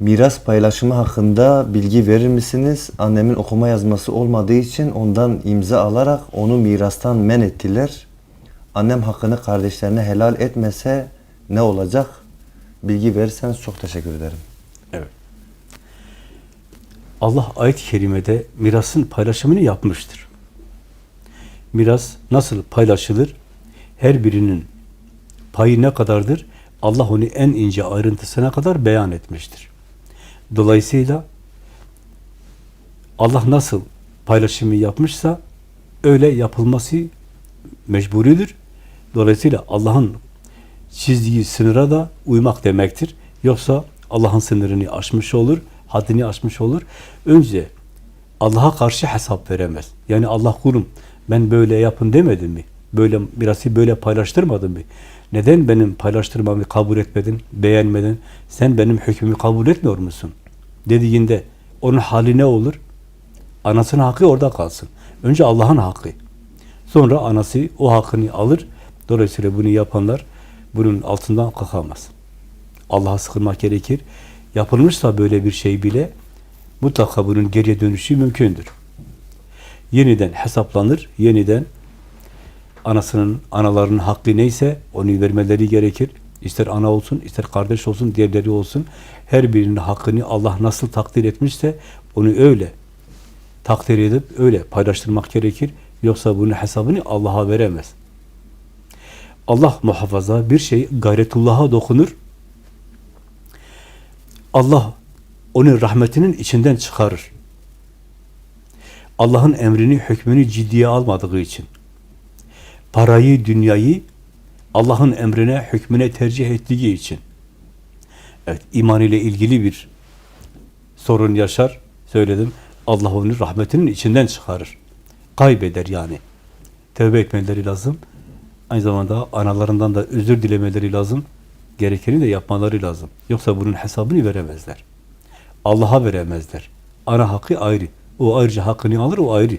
Miras paylaşımı hakkında bilgi verir misiniz? Annemin okuma yazması olmadığı için ondan imza alarak onu mirastan men ettiler. Annem hakkını kardeşlerine helal etmese ne olacak? Bilgi verirseniz çok teşekkür ederim. Evet. Allah ayet-i kerimede mirasın paylaşımını yapmıştır. Miras nasıl paylaşılır? Her birinin payı ne kadardır? Allah onu en ince ayrıntısına kadar beyan etmiştir. Dolayısıyla Allah nasıl paylaşımı yapmışsa öyle yapılması mecburidir. Dolayısıyla Allah'ın çizdiği sınıra da uymak demektir. Yoksa Allah'ın sınırını aşmış olur, haddini aşmış olur. Önce Allah'a karşı hesap veremez. Yani Allah kulum ben böyle yapın demedim mi? Böyle mirası böyle paylaştırmadın mı? Neden benim paylaştırmamı kabul etmedin, beğenmedin? Sen benim hükmümü kabul etmiyor musun? Dediğinde onun hali ne olur? Anasının hakkı orada kalsın. Önce Allah'ın hakkı. Sonra anası o hakkını alır. Dolayısıyla bunu yapanlar bunun altından kalkamaz. Allah'a sıkılmak gerekir. Yapılmışsa böyle bir şey bile mutlaka bunun geriye dönüşü mümkündür. Yeniden hesaplanır, yeniden anasının, analarının hakkı neyse onu vermeleri gerekir. İster ana olsun, ister kardeş olsun, diğerleri olsun. Her birinin hakkını Allah nasıl takdir etmişse onu öyle takdir edip öyle paylaştırmak gerekir. Yoksa bunun hesabını Allah'a veremez. Allah muhafaza bir şey gayretullah'a dokunur. Allah onun rahmetinin içinden çıkarır. Allah'ın emrini, hükmünü ciddiye almadığı için. Parayı, dünyayı Allah'ın emrine, hükmüne tercih ettiği için. Evet, iman ile ilgili bir sorun yaşar. Söyledim. Allah onu rahmetinin içinden çıkarır. Kaybeder yani. Tövbe etmeleri lazım. Aynı zamanda analarından da özür dilemeleri lazım. Gerekeni de yapmaları lazım. Yoksa bunun hesabını veremezler. Allah'a veremezler. Ana hakkı ayrı. O ayrıca hakkını alır, o ayrı.